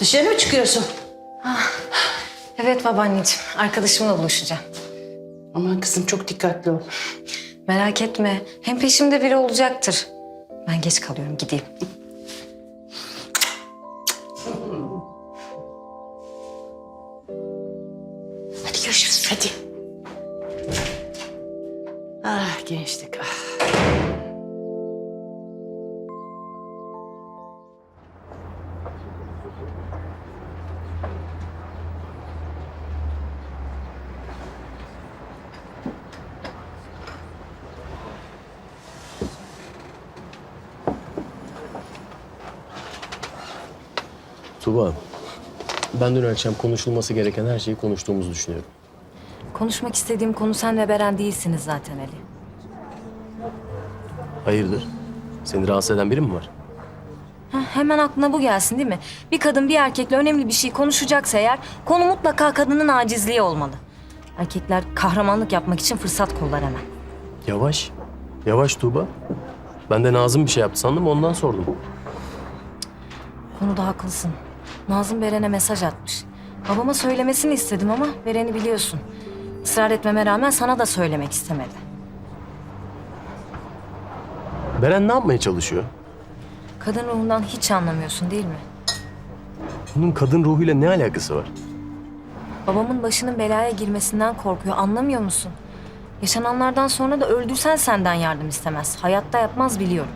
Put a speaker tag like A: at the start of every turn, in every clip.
A: Dışarı mı çıkıyorsun?
B: Evet babaanneciğim. Arkadaşımla buluşacağım.
A: Aman kızım çok dikkatli ol.
B: Merak etme. Hem peşimde biri olacaktır. Ben geç kalıyorum. Gideyim.
A: Hadi görüşürüz hadi. Ah gençlik ah.
C: Tuba, ben dün akşam konuşulması gereken her şeyi konuştuğumuzu düşünüyorum.
B: Konuşmak istediğim konu sen ve Beren değilsiniz zaten Ali.
C: Hayırdır? Seni rahatsız eden biri mi var?
B: Heh, hemen aklına bu gelsin değil mi? Bir kadın bir erkekle önemli bir şey konuşacaksa eğer konu mutlaka kadının acizliği olmalı. Erkekler kahramanlık yapmak için fırsat kollar hemen.
C: Yavaş. Yavaş Tuğba. Ben de Nazım bir şey yaptı sandım ondan sordum.
B: Konuda haklısın. Nazım Beren'e mesaj atmış. Babama söylemesini istedim ama Beren'i biliyorsun. Israr etmeme rağmen sana da söylemek istemedi.
C: Beren ne yapmaya çalışıyor?
B: Kadın ruhundan hiç anlamıyorsun değil mi?
C: Bunun kadın ruhuyla ne alakası var?
B: Babamın başının belaya girmesinden korkuyor anlamıyor musun? Yaşananlardan sonra da öldürsen senden yardım istemez. Hayatta yapmaz biliyorum.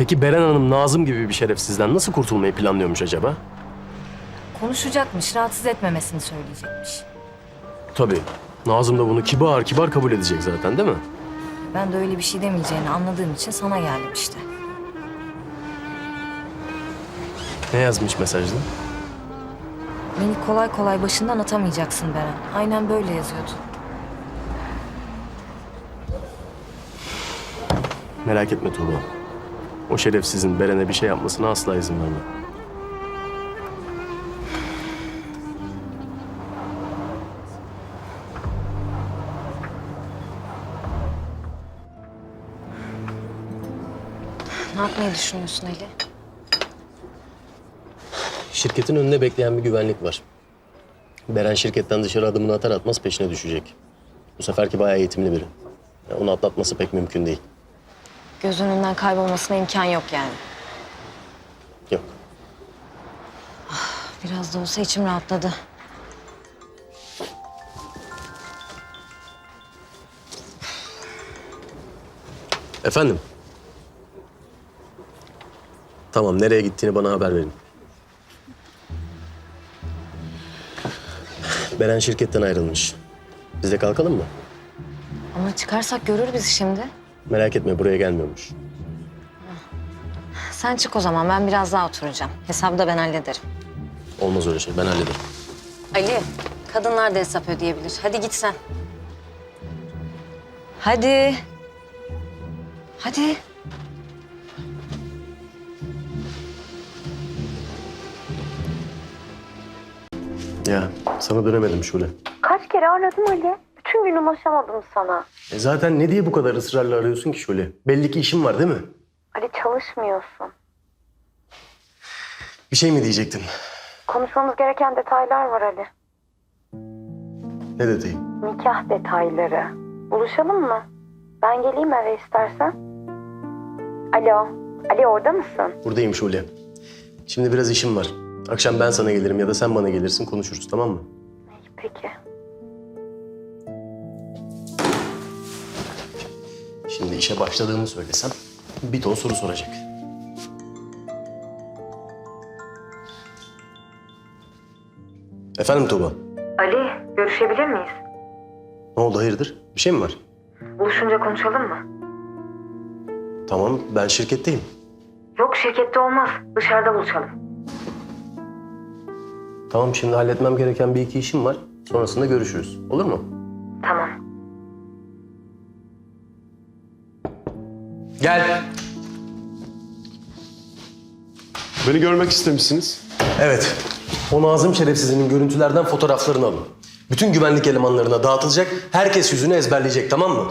C: Peki Beren Hanım Nazım gibi bir şerefsizden nasıl kurtulmayı planlıyormuş acaba?
B: Konuşacakmış, rahatsız etmemesini söyleyecekmiş.
C: Tabii. Nazım da bunu kibar kibar kabul edecek zaten değil mi?
B: Ben de öyle bir şey demeyeceğini anladığım için sana geldim işte.
C: Ne yazmış mesajda?
B: Beni kolay kolay başından atamayacaksın Beren. Aynen böyle yazıyordu.
C: Merak etme Tuğba. O şerefsizin Beren'e bir şey yapmasına asla izin vermem.
B: Ne yapmayı düşünüyorsun Ali?
C: Şirketin önünde bekleyen bir güvenlik var. Beren şirketten dışarı adımını atar atmaz peşine düşecek. Bu seferki bayağı eğitimli biri. Ya Onu atlatması pek mümkün değil.
B: Göz önünden kaybolmasına imkan yok yani.
C: Yok.
B: Biraz da olsa içim rahatladı.
C: Efendim? Tamam, nereye gittiğini bana haber verin. Beren şirketten ayrılmış. Biz de kalkalım mı?
B: Ama çıkarsak görür bizi şimdi.
C: Merak etme, buraya gelmiyormuş.
B: Sen çık o zaman ben biraz daha oturacağım. Hesabı da ben hallederim.
C: Olmaz öyle şey, ben hallederim.
B: Ali, kadınlar da hesap ödeyebilir. Hadi git sen. Hadi. Hadi.
C: Ya, sana dönemedim Şule.
D: Kaç kere aradım Ali. Bütün gün ulaşamadım sana.
C: E zaten ne diye bu kadar ısrarla arıyorsun ki Şule? Belli ki işin var değil mi?
D: Ali çalışmıyorsun.
C: Bir şey mi diyecektin?
D: Konuşmamız gereken detaylar var Ali.
C: Ne detayı?
D: Nikah detayları. Buluşalım mı? Ben geleyim eve istersen. Alo. Ali orada mısın?
C: Buradayım Şule. Şimdi biraz işim var. Akşam ben sana gelirim ya da sen bana gelirsin konuşuruz tamam mı?
D: Peki.
C: Şimdi işe başladığımı söylesem bir ton soru soracak. Efendim Tuğba?
D: Ali görüşebilir miyiz?
C: Ne oldu hayırdır? Bir şey mi var?
D: Buluşunca konuşalım mı?
C: Tamam ben şirketteyim.
D: Yok şirkette olmaz. Dışarıda buluşalım.
C: Tamam şimdi halletmem gereken bir iki işim var. Sonrasında görüşürüz. Olur mu?
D: Tamam.
C: Gel.
E: Beni görmek istemişsiniz.
C: Evet. O Nazım şerefsizinin görüntülerden fotoğraflarını alın. Bütün güvenlik elemanlarına dağıtılacak. Herkes yüzünü ezberleyecek tamam mı?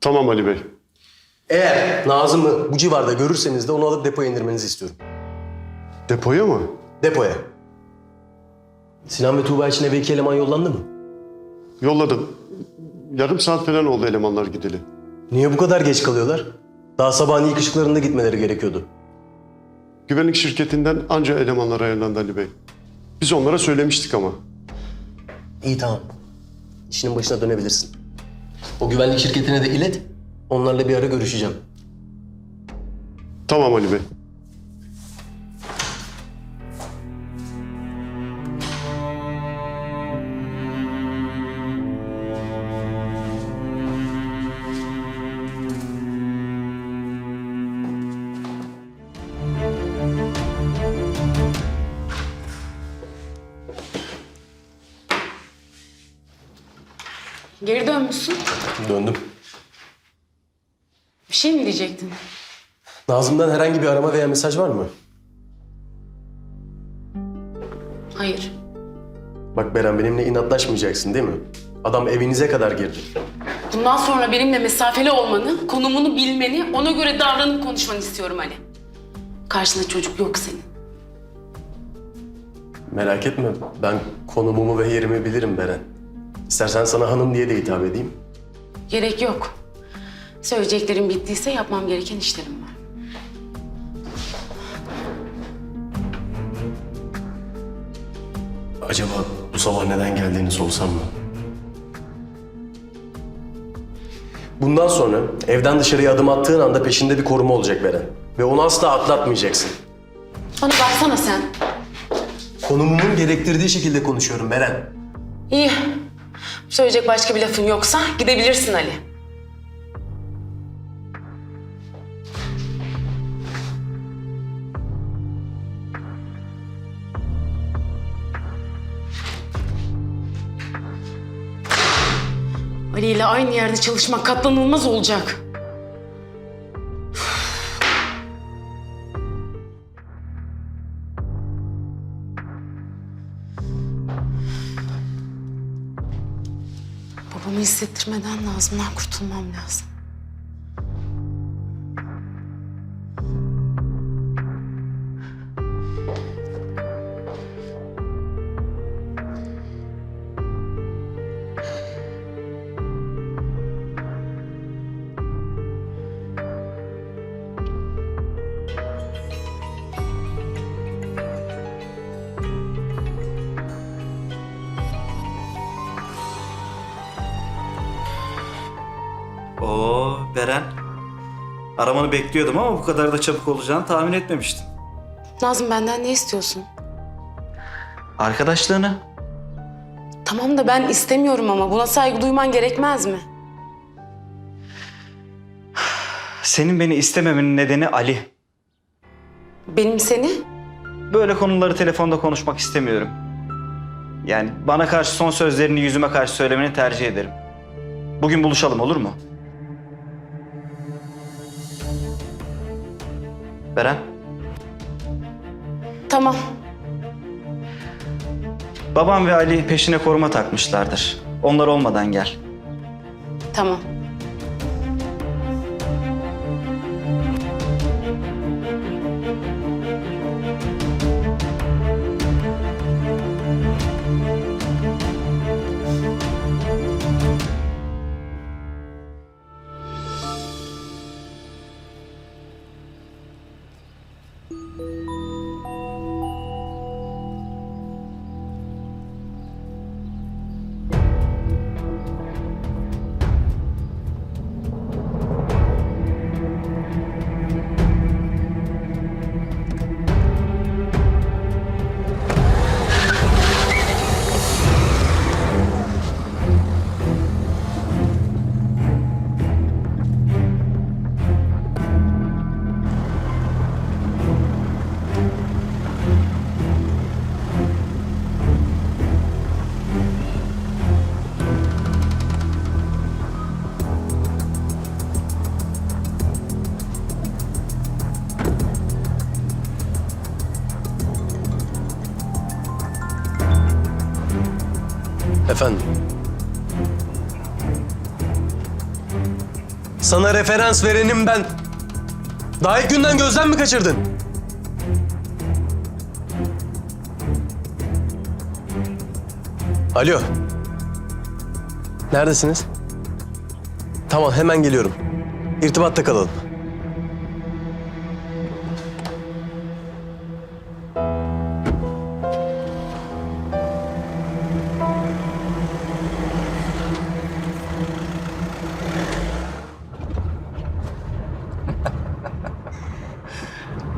E: Tamam Ali Bey.
C: Eğer Nazım'ı bu civarda görürseniz de onu alıp depoya indirmenizi istiyorum.
E: Depoya mı?
C: Depoya. Sinan ve Tuğba için eve iki eleman yollandı mı?
E: Yolladım. Yarım saat falan oldu elemanlar gideli.
C: Niye bu kadar geç kalıyorlar? Daha sabahın ilk ışıklarında gitmeleri gerekiyordu.
E: Güvenlik şirketinden anca elemanlar ayarlandı Ali Bey. Biz onlara söylemiştik ama.
C: İyi tamam. İşinin başına dönebilirsin. O güvenlik şirketine de ilet. Onlarla bir ara görüşeceğim.
E: Tamam Ali Bey.
F: Dönmüşsün.
C: Döndüm.
F: Bir şey mi diyecektin?
C: Nazım'dan herhangi bir arama veya mesaj var mı?
F: Hayır.
C: Bak Beren benimle inatlaşmayacaksın değil mi? Adam evinize kadar girdi.
F: Bundan sonra benimle mesafeli olmanı, konumunu bilmeni, ona göre davranıp konuşmanı istiyorum Ali. Karşında çocuk yok senin.
C: Merak etme ben konumumu ve yerimi bilirim Beren. İstersen sana hanım diye de hitap edeyim.
F: Gerek yok. Söyleyeceklerim bittiyse yapmam gereken işlerim var.
C: Acaba bu sabah neden geldiğini sorsam mı? Bundan sonra evden dışarıya adım attığın anda peşinde bir koruma olacak Beren. Ve onu asla atlatmayacaksın.
F: Bana baksana sen.
C: Konumumun gerektirdiği şekilde konuşuyorum Beren.
F: İyi. Söyleyecek başka bir lafın yoksa gidebilirsin Ali. Ali ile aynı yerde çalışmak katlanılmaz olacak. Babamı hissettirmeden Nazım'dan kurtulmam lazım.
G: Aramanı bekliyordum ama bu kadar da çabuk olacağını tahmin etmemiştim.
F: Nazım benden ne istiyorsun?
G: Arkadaşlığını.
F: Tamam da ben istemiyorum ama buna saygı duyman gerekmez mi?
G: Senin beni istememenin nedeni Ali.
F: Benim seni
G: Böyle konuları telefonda konuşmak istemiyorum. Yani bana karşı son sözlerini yüzüme karşı söylemeni tercih ederim. Bugün buluşalım olur mu? Beren,
F: tamam.
G: babam ve Ali peşine koruma takmışlardır. Onlar olmadan gel.
F: Tamam.
C: Sana referans verenim ben. Daha ilk günden gözden mi kaçırdın? Alo. Neredesiniz? Tamam hemen geliyorum. İrtibatta kalalım.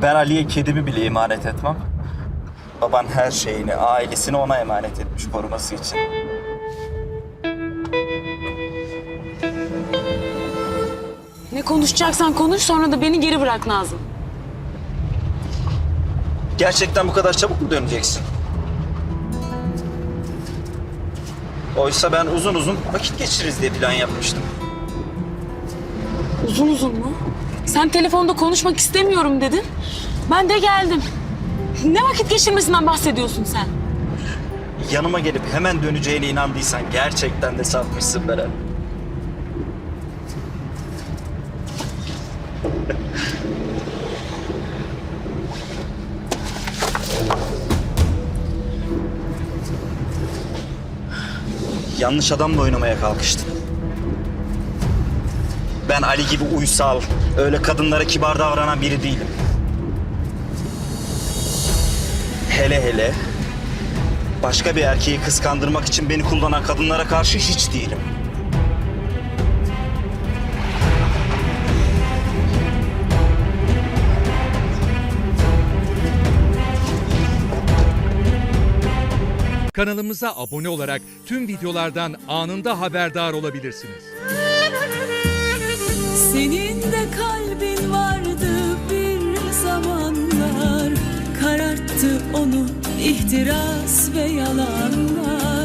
G: Ben Ali'ye kedimi bile emanet etmem. Baban her şeyini, ailesini ona emanet etmiş koruması için.
F: Ne konuşacaksan konuş sonra da beni geri bırak Nazım.
G: Gerçekten bu kadar çabuk mu döneceksin? Oysa ben uzun uzun vakit geçiririz diye plan yapmıştım.
F: Uzun uzun mu? Sen telefonda konuşmak istemiyorum dedin. Ben de geldim. Ne vakit geçirmesinden bahsediyorsun sen?
G: Yanıma gelip hemen döneceğine inandıysan gerçekten de satmışsın Beren. Yanlış adamla oynamaya kalkıştın. Ben Ali gibi uysal, öyle kadınlara kibar davranan biri değilim. Hele hele başka bir erkeği kıskandırmak için beni kullanan kadınlara karşı hiç değilim.
H: Kanalımıza abone olarak tüm videolardan anında haberdar olabilirsiniz.
I: Senin de kalbin vardı bir zamanlar. Kararttı onu ihtiras ve yalanlar